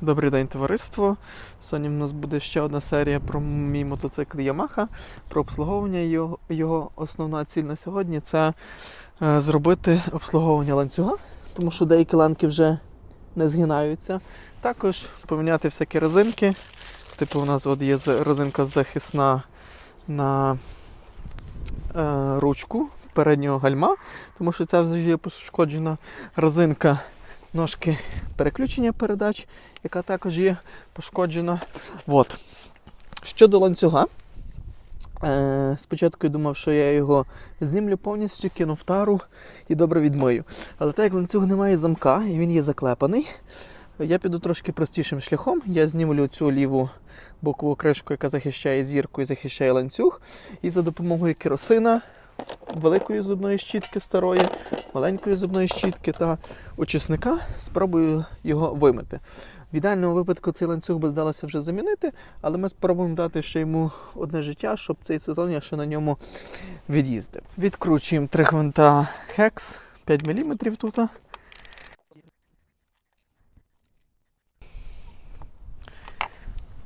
Добрий день, товариство. Сьогодні в нас буде ще одна серія про мій мотоцикл Yamaha, про обслуговування його. Його основна ціль на сьогодні це е, зробити обслуговування ланцюга, тому що деякі ланки вже не згинаються. Також поміняти всякі резинки. Типу, у нас от є резинка захисна на е, ручку переднього гальма, тому що ця вже є пошкоджена резинка ножки переключення передач, яка також є пошкоджена. От. Щодо ланцюга. Е, спочатку я думав, що я його знімлю повністю, кину в тару і добре відмию. Але так як ланцюг не має замка і він є заклепаний, я піду трошки простішим шляхом. Я знімлю цю ліву бокову кришку, яка захищає зірку і захищає ланцюг. І за допомогою керосина, великої зубної щітки старої, маленької зубної щітки та очисника спробую його вимити. В ідеальному випадку цей ланцюг би здалося вже замінити, але ми спробуємо дати ще йому одне життя, щоб цей сезон я ще на ньому від'їздив. Відкручуємо три гвинта Hex 5 мм тут.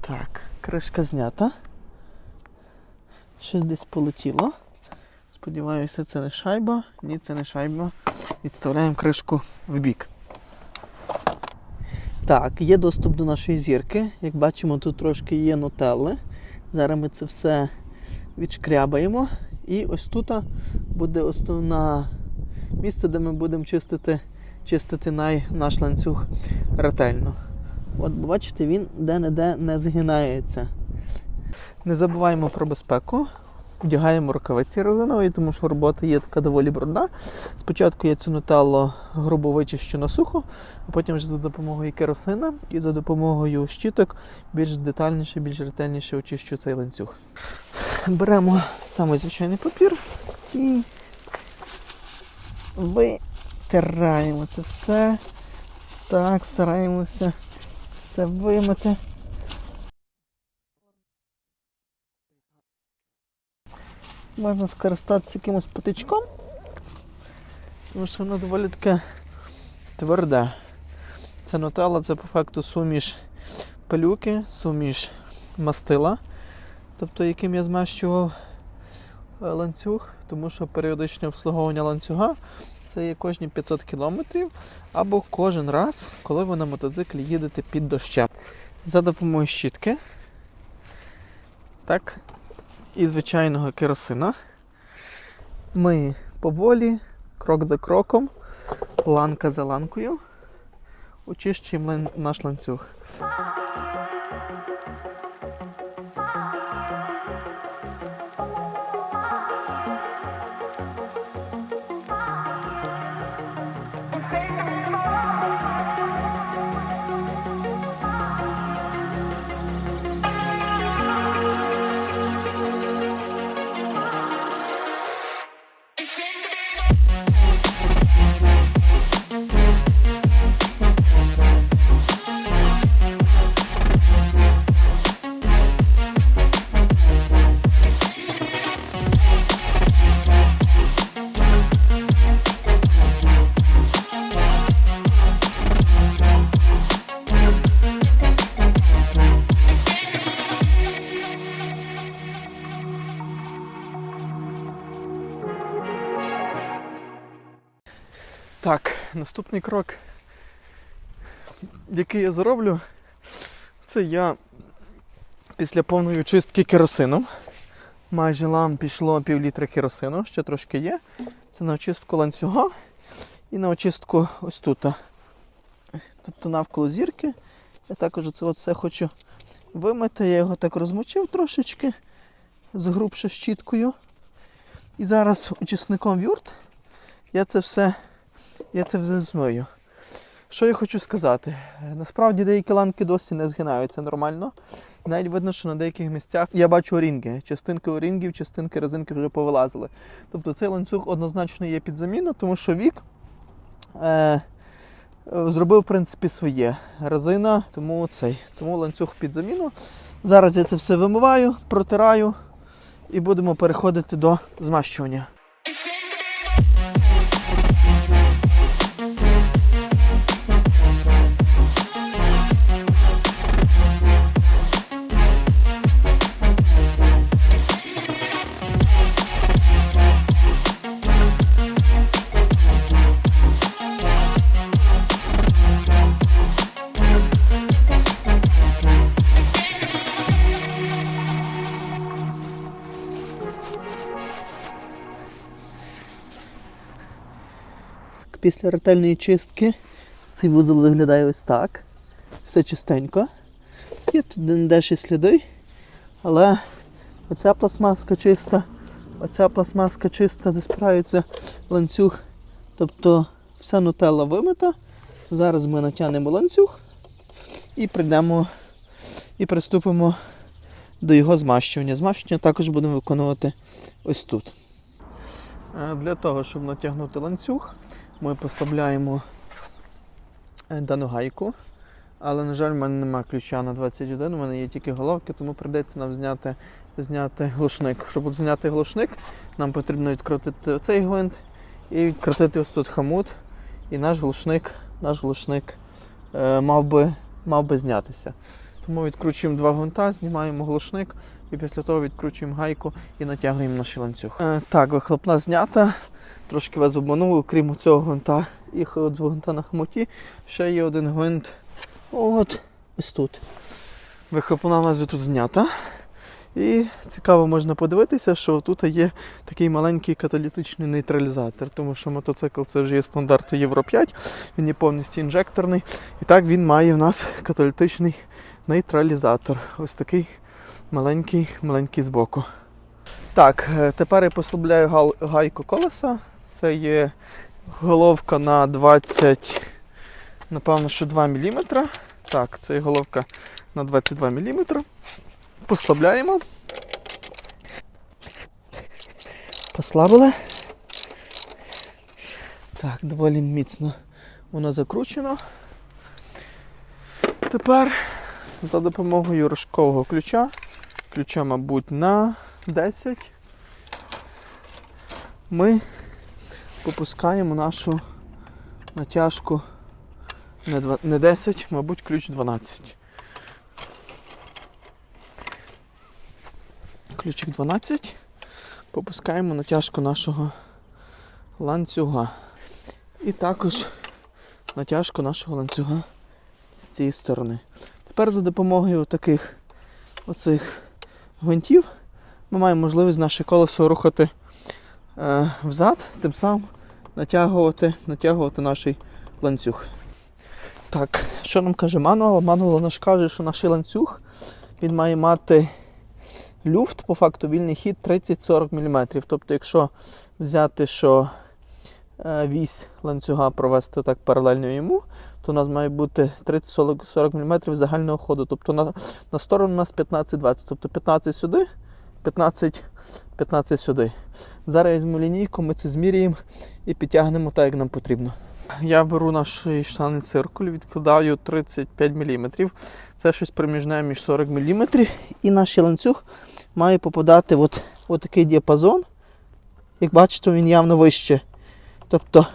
Так, кришка знята. Щось десь полетіло. Сподіваюся, це не шайба. Ні, це не шайба. Відставляємо кришку в бік. Так, є доступ до нашої зірки. Як бачимо, тут трошки є нутелли. Зараз ми це все відшкрябаємо. І ось тут буде основне місце, де ми будемо чистити, чистити най, наш ланцюг ретельно. От бачите, він де-не-де не згинається. Не забуваємо про безпеку. Вдягаємо рукавиці резинові, тому що робота є така доволі брудна. Спочатку я цю нутеллу грубо вичищу на сухо, а потім вже за допомогою керосина і за допомогою щіток більш детальніше, більш ретельніше очищу цей ланцюг. Беремо самий звичайний папір і витираємо це все. Так, стараємося все вимити. Можна скористатися якимось патичком, тому що воно доволі таке тверде. Це нутелла, це по факту суміш пилюки, суміш мастила, тобто яким я змащував е, ланцюг, тому що періодичне обслуговування ланцюга це є кожні 500 кілометрів або кожен раз, коли ви на мотоциклі їдете під дощем. За допомогою щітки. Так, і звичайного керосина. Ми поволі, крок за кроком, ланка за ланкою, очищуємо наш ланцюг. Так, наступний крок, який я зроблю, це я після повної очистки керосином. Майже лам пішло пів літра керосину, ще трошки є. Це на очистку ланцюга і на очистку ось тут. Тобто навколо зірки. Я також це все хочу вимити. Я його так розмочив трошечки з грубше щіткою. І зараз очисником вюрт я це все я це все змию. Що я хочу сказати? Насправді деякі ланки досі не згинаються нормально. Навіть видно, що на деяких місцях я бачу орінги. Частинки орінгів, частинки резинки вже повилазили. Тобто цей ланцюг однозначно є під заміну, тому що вік е, зробив, в принципі, своє. Резина, тому цей. Тому ланцюг під заміну. Зараз я це все вимиваю, протираю і будемо переходити до змащування. Після ретельної чистки цей вузол виглядає ось так. Все чистенько. Є тут де ще сліди, але оця пластмаска чиста, оця пластмаска чиста, де справиться ланцюг. Тобто вся нутелла вимита. Зараз ми натягнемо ланцюг і прийдемо і приступимо до його змащування. Змащування також будемо виконувати ось тут. Е, Для того, щоб натягнути ланцюг, ми поставляємо е, дану гайку. Але, на жаль, в мене немає ключа на 21, у мене є тільки головки, тому прийдеться нам зняти, зняти глушник. Щоб зняти глушник, нам потрібно відкрутити оцей гвинт і відкрутити ось тут хамут. І наш глушник, наш глушник е, мав, би, мав би знятися. Тому відкручуємо два гвинта, знімаємо глушник і після того відкручуємо гайку і натягуємо наш ланцюг. Е, так, вихлопна знята. Трошки вас обмануло, крім цього гвинта і з гвинта на хомуті. Ще є один гвинт. От ось тут. Вихлопна у нас тут знята. І цікаво можна подивитися, що тут є такий маленький каталітичний нейтралізатор, тому що мотоцикл це вже є стандарт Євро 5, він є повністю інжекторний. І так він має в нас каталітичний нейтралізатор. Ось такий маленький, маленький збоку. Так, е, тепер я послабляю гайку колеса. Це є головка на 20, напевно, що 2 мм. Так, це є головка на 22 мм. Послабляємо. Послабили. Так, доволі міцно воно закручено. Тепер за допомогою рожкового ключа, ключа, мабуть, на 10, ми попускаємо нашу натяжку не, два- не 10, мабуть, ключ 12. Ключик 12. Попускаємо натяжку нашого ланцюга. І також натяжку нашого ланцюга з цієї сторони. Тепер за допомогою таких оцих гвинтів ми маємо можливість наше колесо рухати взад, тим самим натягувати, натягувати наш ланцюг. Так, що нам каже мануал? Мануал наш каже, що наш ланцюг він має мати люфт, по факту вільний хід 30-40 мм. Тобто, якщо взяти, що е, вісь ланцюга провести так паралельно йому, то у нас має бути 30-40 мм загального ходу. Тобто на, на сторону у нас 15-20. Тобто 15 сюди, 15, 15 сюди. Зараз я візьму лінійку, ми це зміряємо і підтягнемо так, як нам потрібно. Я беру наш штанний циркуль, відкладаю 35 мм. Це щось проміжне між 40 мм. І наш ланцюг має попадати от, от такий діапазон. Як бачите, він явно вище. Тобто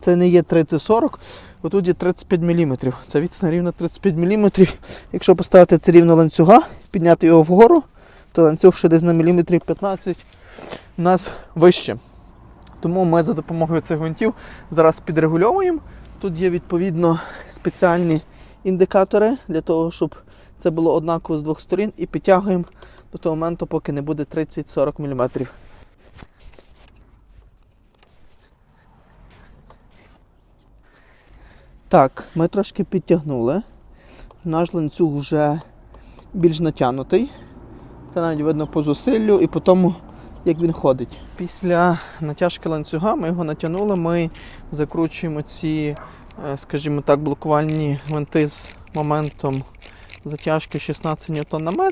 це не є 30-40, отут є 35 мм. Це відстань рівно 35 мм. Якщо поставити це рівно ланцюга, підняти його вгору, то ланцюг ще десь на міліметрів 15 у нас вище. Тому ми за допомогою цих гвинтів зараз підрегульовуємо. Тут є відповідно спеціальні індикатори для того, щоб це було однаково з двох сторін, і підтягуємо до того моменту, поки не буде 30-40 мм. Так, ми трошки підтягнули. Наш ланцюг вже більш натягнутий. Це навіть видно по зусиллю і по тому, як він ходить. Після натяжки ланцюга ми його натягнули, ми закручуємо ці, е, скажімо так, блокувальні гвинти з моментом затяжки 16 Нм.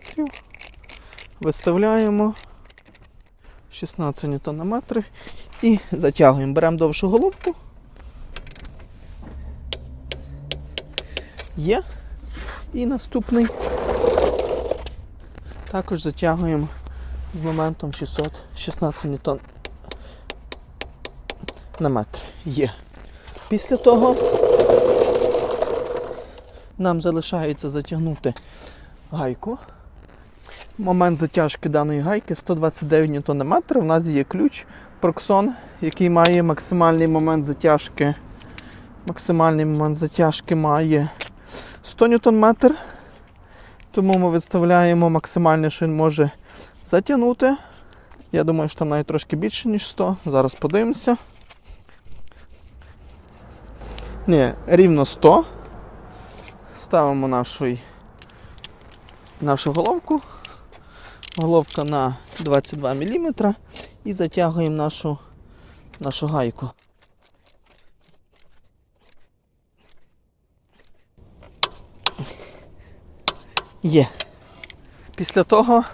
Виставляємо 16 Нм і затягуємо. Беремо довшу головку. Є. І наступний також затягуємо з моментом 616 ньютон на метр. Є. Після того нам залишається затягнути гайку. Момент затяжки даної гайки 129 ньютон на метр. У нас є ключ Proxon, який має максимальний момент затяжки. Максимальний момент затяжки має 100 ньютон. Тому ми виставляємо максимальне, що він може затягнути. Я думаю, що там навіть трошки більше, ніж 100. Зараз подивимося. Ні, рівно 100. Ставимо нашу, нашу головку. Головка на 22 мм і затягуємо нашу, нашу гайку. Є. Після того,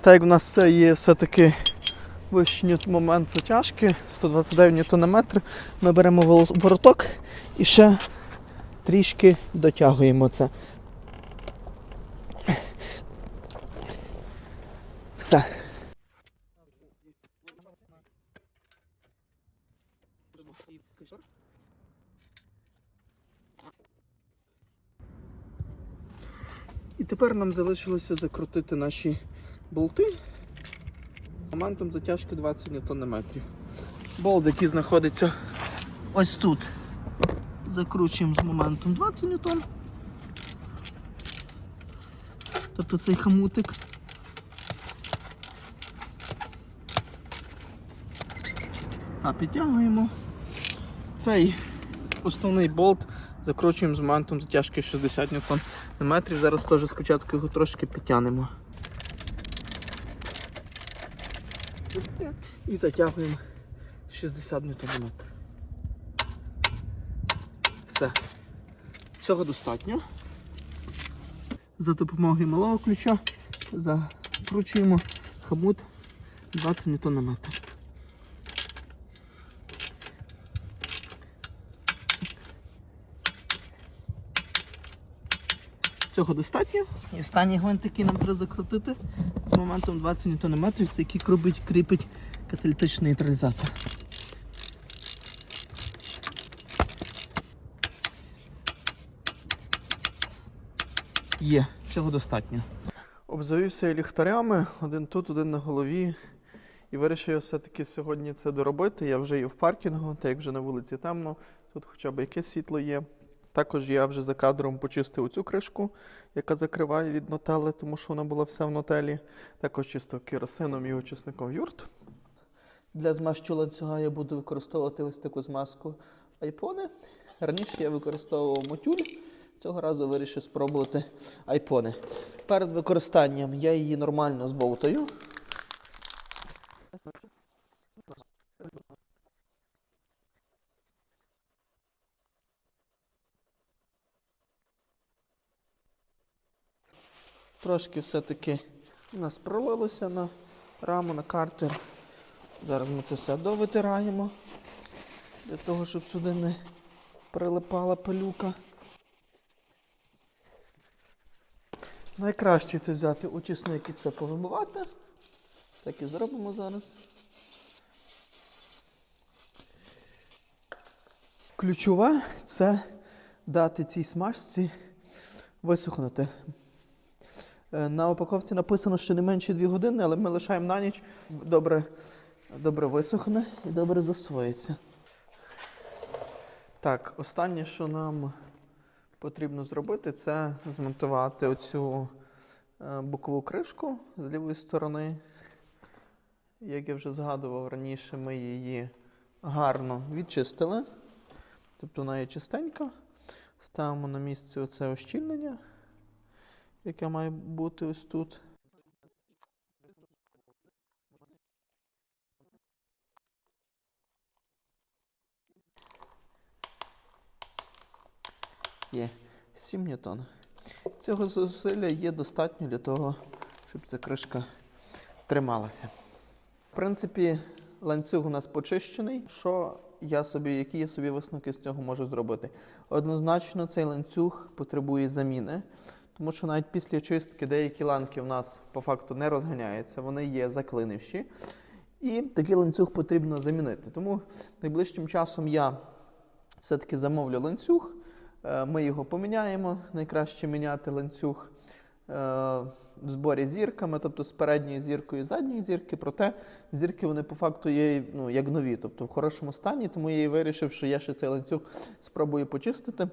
так як в нас це є все-таки вищий момент затяжки, 129 Нм, ми беремо вороток і ще трішки дотягуємо це. Все. І тепер нам залишилося закрутити наші болти моментом затяжки 20 Нм. Болт, який знаходиться ось тут. Закручуємо з моментом 20 Нм. Тобто цей хамутик. Та підтягуємо. Цей основний болт закручуємо з моментом затяжки 60 Нм. Зараз теж спочатку його трошки підтягнемо. І затягуємо 60 Нм. Все. Цього достатньо. За допомогою малого ключа закручуємо хомут 20 Нм. Цього достатньо. І останній гвинт, який нам треба закрутити з моментом 20 Нм, це який кріпить, кріпить каталітичний нейтралізатор. Є, цього достатньо. Обзавівся я ліхтарями, один тут, один на голові. І вирішив все-таки сьогодні це доробити. Я вже є в паркінгу, так як вже на вулиці темно, тут хоча б якесь світло є. Також я вже за кадром почистив цю кришку, яка закриває від нотели, тому що вона була вся в нотелі. Також чистив керосином і очисником юрт. Для змащу ланцюга я буду використовувати ось таку змазку айпони. Раніше я використовував мотюль, цього разу вирішив спробувати айпони. Перед використанням я її нормально збовтаю. Трошки все-таки у нас пролилося на раму, на картер. Зараз ми це все довитираємо, для того, щоб сюди не прилипала пилюка. Найкраще це взяти очисник і це повимивати. Так і зробимо зараз. Ключове це дати цій смажці висохнути. Е, На упаковці написано, що не менше 2 години, але ми лишаємо на ніч. Добре, добре висохне і добре засвоїться. Так, останнє, що нам потрібно зробити, це змонтувати оцю е, бокову кришку з лівої сторони. Як я вже згадував раніше, ми її гарно відчистили. Тобто вона є чистенька. Ставимо на місце оце ощільнення яке має бути ось тут. Є 7 ньютон. Цього зусилля є достатньо для того, щоб ця кришка трималася. В принципі, ланцюг у нас почищений. Що я собі, які я собі висновки з цього можу зробити? Однозначно, цей ланцюг потребує заміни. Тому що навіть після чистки деякі ланки в нас по факту не розганяються, вони є заклинивші. І такий ланцюг потрібно замінити. Тому найближчим часом я все-таки замовлю ланцюг, е, ми його поміняємо. Найкраще міняти ланцюг е, в зборі зірками, тобто з передньою зіркою і задньої зірки. Проте зірки вони по факту є ну, як нові, тобто в хорошому стані. Тому я і вирішив, що я ще цей ланцюг спробую почистити.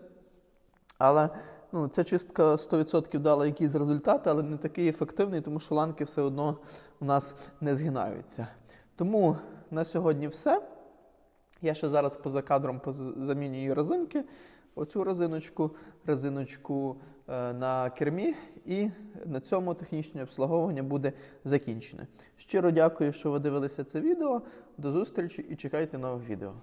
Але ну, ця чистка 100% дала якісь результати, але не такий ефективний, тому що ланки все одно у нас не згинаються. Тому на сьогодні все. Я ще зараз поза кадром замінюю резинки. Оцю резиночку, резиночку е, на кермі, і на цьому технічне обслуговування буде закінчене. Щиро дякую, що ви дивилися це відео. До зустрічі і чекайте нових відео.